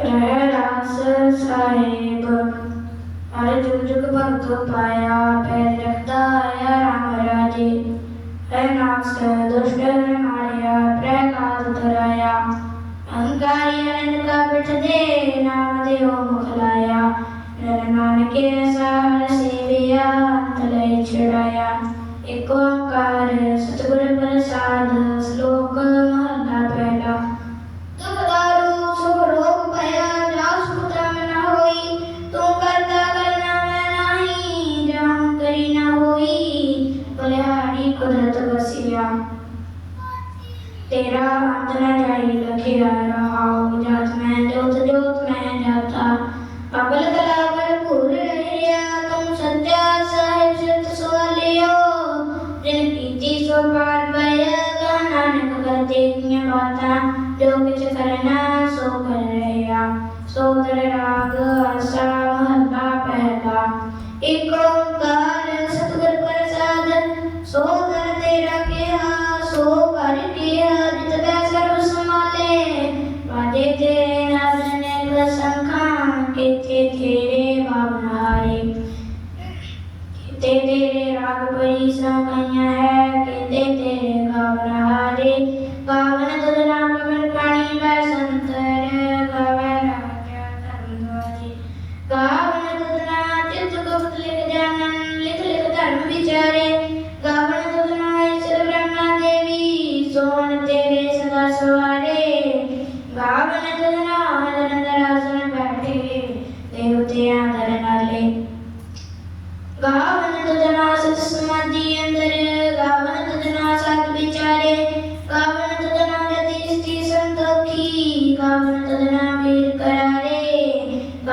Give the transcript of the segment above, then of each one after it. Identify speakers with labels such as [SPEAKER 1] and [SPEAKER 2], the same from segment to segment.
[SPEAKER 1] ਰਹਿ ਰਾਸ ਸਾਹਿਬ ਹਰ ਜੁਗ ਜੁਗ ਭਗਤ ਪਾਇਆ ਪੈ ਰਖਦਾ ਆਇਆ ਰਾਮ ਰਾਜੇ ਹੈ ਨਾਮ ਸੇ ਦੁਸ਼ਟ ਮਾਰਿਆ ਪ੍ਰਕਾਲ ਧਰਾਇਆ ਅਹੰਕਾਰੀ ਅਨੰਦ ਕਾ ਬਿਠ ਦੇ ਨਾਮ ਦੇ ਮੁਖ ਲਾਇਆ ਨਰ ਨਾਨਕੇ ਸਾਰ ਸੇਵਿਆ ਤਲੇ ਛੜਾਇਆ ਏਕ ਓੰਕਾਰ ਸਤਿਗੁਰ ਪ੍ਰਸਾਦ ਸ਼ਲੋਕ ਮਹਲਾ ਪਹਿਲਾ ਰੱਖਿਆ तेरा अंतरा जाई लखी रहा हूँ जात मैं जोत जोत मैं जाता पबल गला ਤੇ ਤੇਰੇ ਰਾਗ ਪਰੀ ਸਮਈਆ ਹੈ ਕਹਿੰਦੇ ਤੇਰੇ ਗਾਵ ਰਹਾਰੇ ਗਾਵਨ ਦਦਨਾ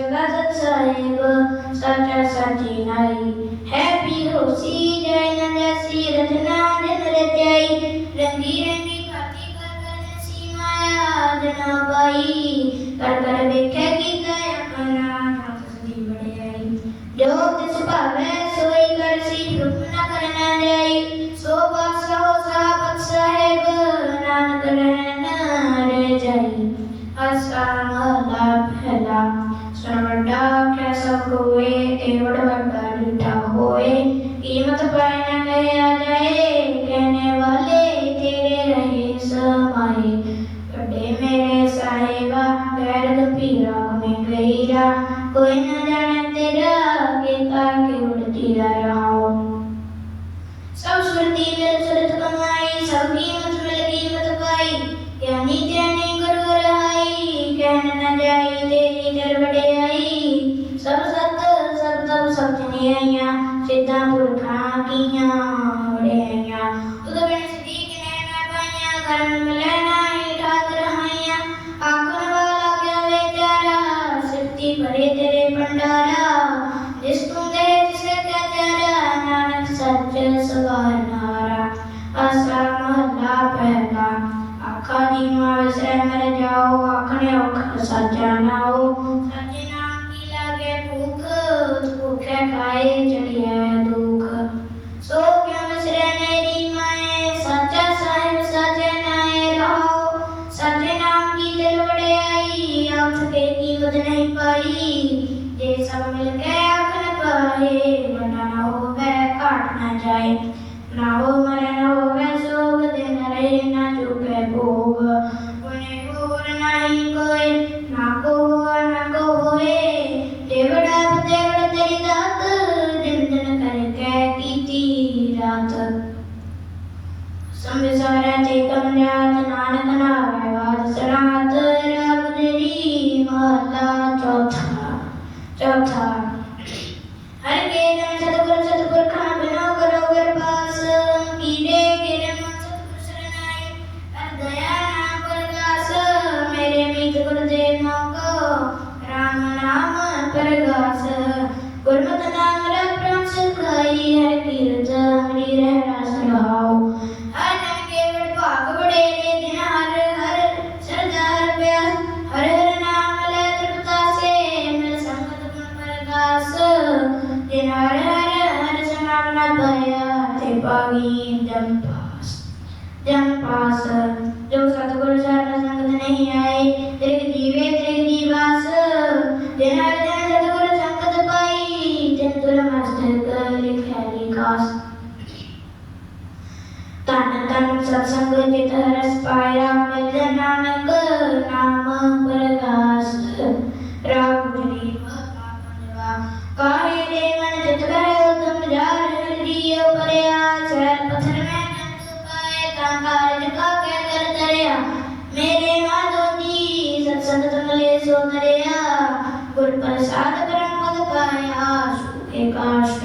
[SPEAKER 1] ਜਗਤ ਸਾਹਿਬ ਸੱਚਾ ਸਾਚੀ ਨਾਈ ਹੈ ਪੀ ਹੋਸੀ ਜੈ ਨਦਸੀ ਰਚਨਾ ਜਨ ਰਚਾਈ ਰੰਗੀ ਰੰਗੀ ਭਾਤੀ ਕਰ ਕਰ ਨਸੀ ਮਾਇਆ ਜਨਾ ਪਾਈ ਕਰ ਕਰ ਵੇਖੇ ਕੀ ਕੈ ਆਪਣਾ ਹੱਥ ਦੀ ਬੜਾਈ ਜੋ ਤਿਸ ਭਾਵੇ ਸੋਈ ਕਰ ਸੀ ਹੁਕਮ ਨਾ ਕਰਨਾ ਜਾਈ ਸੋ ਬਖਸ਼ੋ ਸਾਹਿਬ ਸਾਹਿਬ ਵੱਡਾ ਕਿਆ ਸਭ ਕੋਏ ਕੇਵੜ ਵੱਡਾ ਹੋਏ ਕੀਮਤ ਪਾਇ ਨਾ ਗਿਆ ਜਾਏ ਕਹਨੇ ਵਾਲੇ ਤੇਰੇ ਰਹੇ ਸਮਾਏ ਵੱਡੇ ਮੇਰੇ ਸਾਹਿਬਾ ਗੈਰਦ ਪੀਰਾ ਮੈਂ ਗਈਰਾ ਕੋਈ ਨਾ ਜਾਣੇ Yeah. ਕਬੀਰ ਜਨ ਪਾਸ ਜਨ ਪਾਸ ਜੋ ਸਤਗੁਰ ਚਰਨ ਸੰਗਤ ਨਹੀਂ ਆਏ ਤੇਰੇ ਦੀਵੇ ਤੇਰੇ ਦੀਵਾਸ ਦਿਨ ਹਰ ਦਿਨ ਸਤਗੁਰ ਸੰਗਤ ਪਾਈ ਤੇ ਤੁਰ ਮਸਤਰ ਕਰ ਲਿਖਿਆ ਲਿਖਾਸ ਤਨ ਤਨ ਸਤਸੰਗ ਜਿਤ ਰਸ ਪਾਇਆ ਨਰਿਆ ਗੁਰ ਪ੍ਰਸਾਦ ਬ੍ਰਹਮ ਪਾਇਆ ਸੁਖੇ ਕਾਸ਼ਟ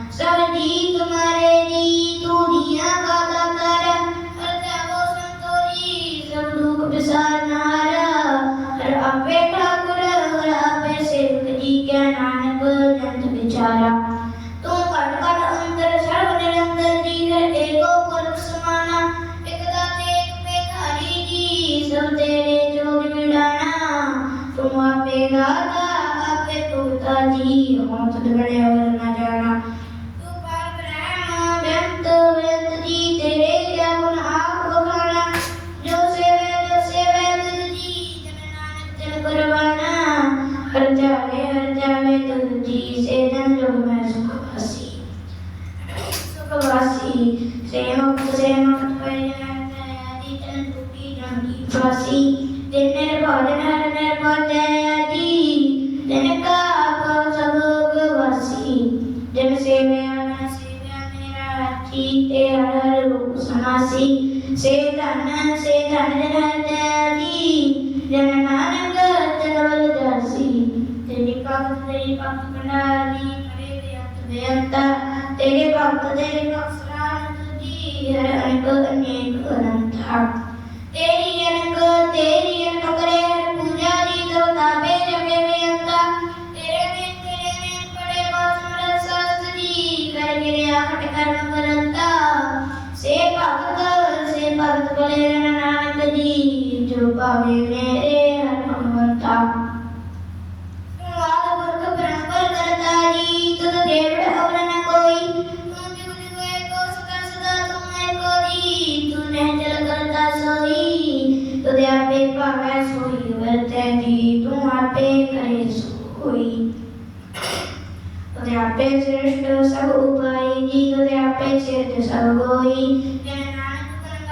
[SPEAKER 1] राधा आपे तू ताजी हम तो तुम्हारे और ना kasih Sedang dan sedang dan hati Dan mana terlalu berdasi Jadi paksa dari paksa kendali Kereta yang terbenta Tegi paksa dari paksa rana Tegi dari anak ke anak ke anak tak Tegi anak ke tegi ಮಗಳೇನ ನಾನಕದೀಜು ಪವಿವೇರೆ Hanumantha వాళ్ళ కొరకు బ్రహ్మలు కరతారి తుద దేవుడు అవరన కోయి ముందు ముందు కోయి కోస కరసదా తుమ్మే కోరి తునే జల కరతా సోయి తుదే ఆపే పావే సోయి వర్తే ది తుమ్ ఆపే కరే సోయి తుదే ఆపే శ్రేష్ఠ సగ ఉపాయి ది తుదే ఆపే శ్రేష్ఠ సగ గోయి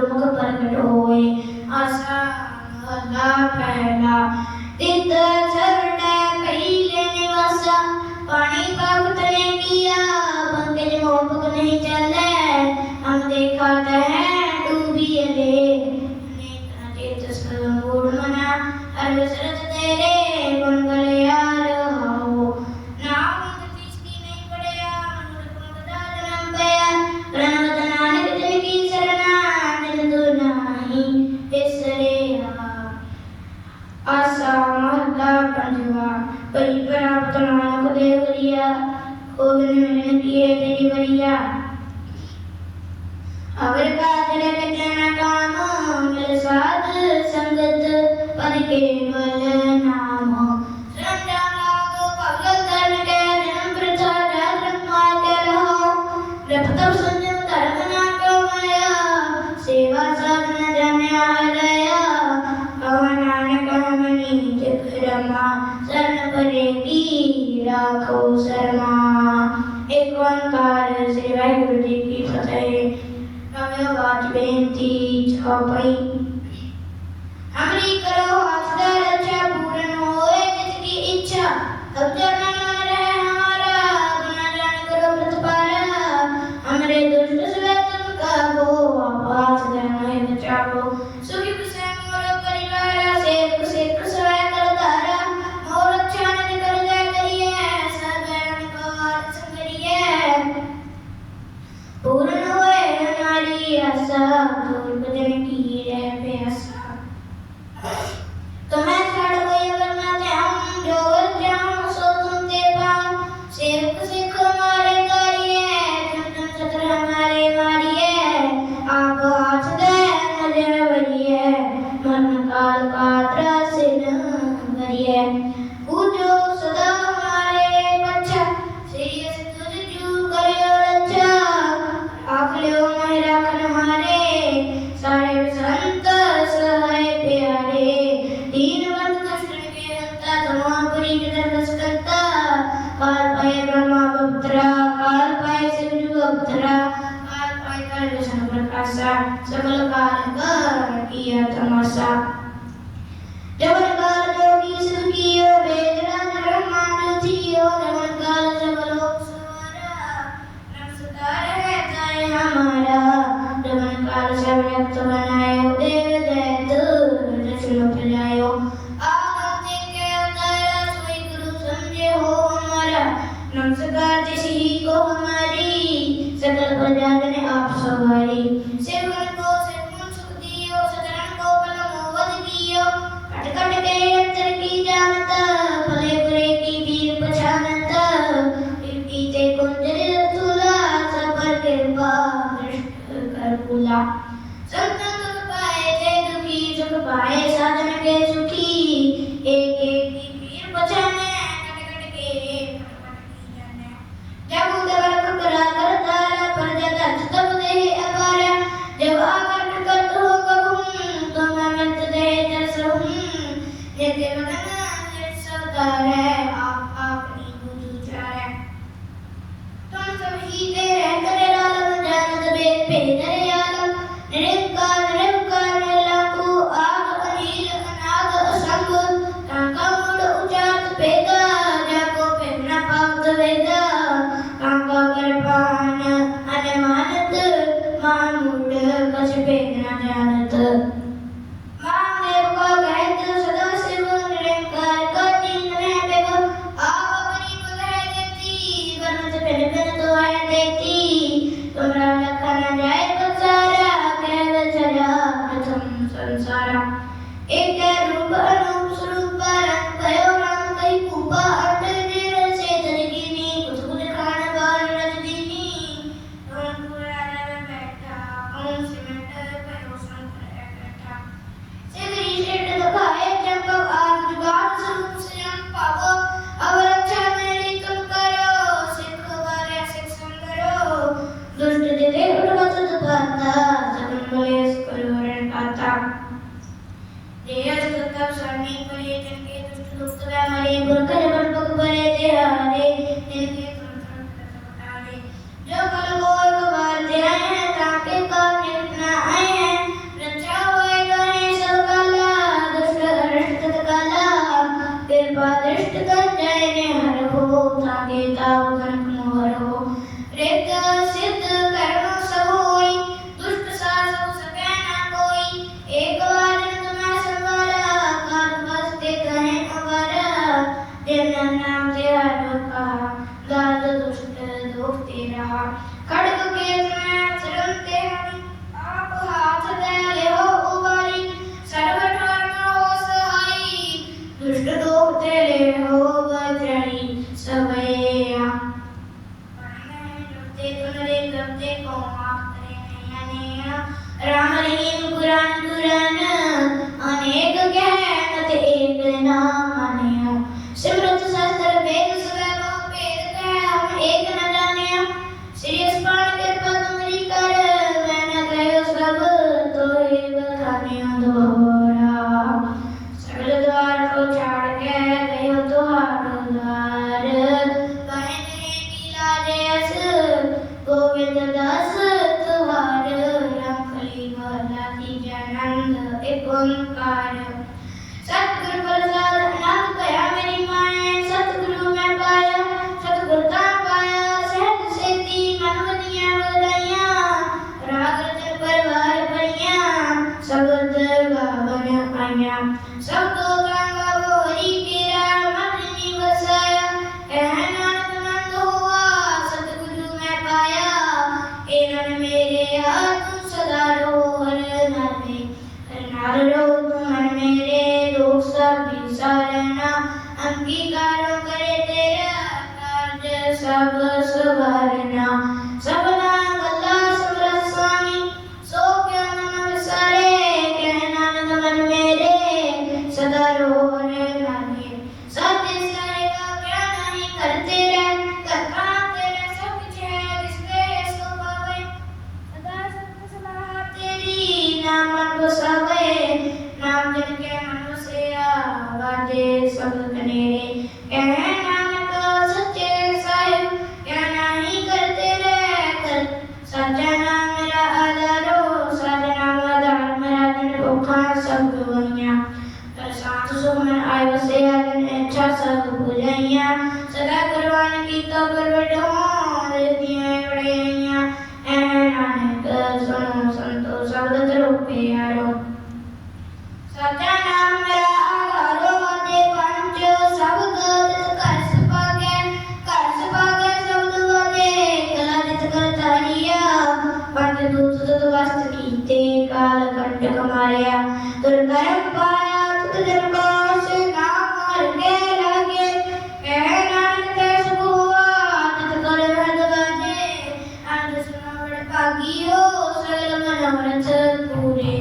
[SPEAKER 1] ਗੁਰਮੁਖ ਪ੍ਰਗਟ ਹੋਏ ਆਸਾ ਅੱਲਾ ਪਹਿਲਾ ਤਿਤ ਚਰਣੈ ਪਹਿਲੇ ਨਿਵਾਸਾ ਪਾਣੀ ਪਾਪ ਤਲੇ ਕੀਆ ਬੰਗਲ ਮੋਪਕ ਨਹੀਂ ਚੱਲੇ ਹਮ ਦੇਖਾ Bobby. Amri karo hafda racha puran hoye jitki ichha. Abdarman ஆள் காற்றா சின்ன வரிய ದೇವರ ದುರ್ಗಾ ಶರಣಿ ಕೊನೆಯ ತನಕ ದುಷ್ಟ ದುಃಖದ ಮನೆ ಗುರುಕರ ಬರ್ಪಕ ಬರೆದೇ ಹರೇ ನಿನಗೆ सरना अंगीकारों करे तेरा कार्य सब सुवरना Sita Garvedha. പകിയോ സകല മനോരഥ പൂരേ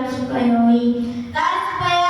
[SPEAKER 1] Diyos kayo'y taas kaya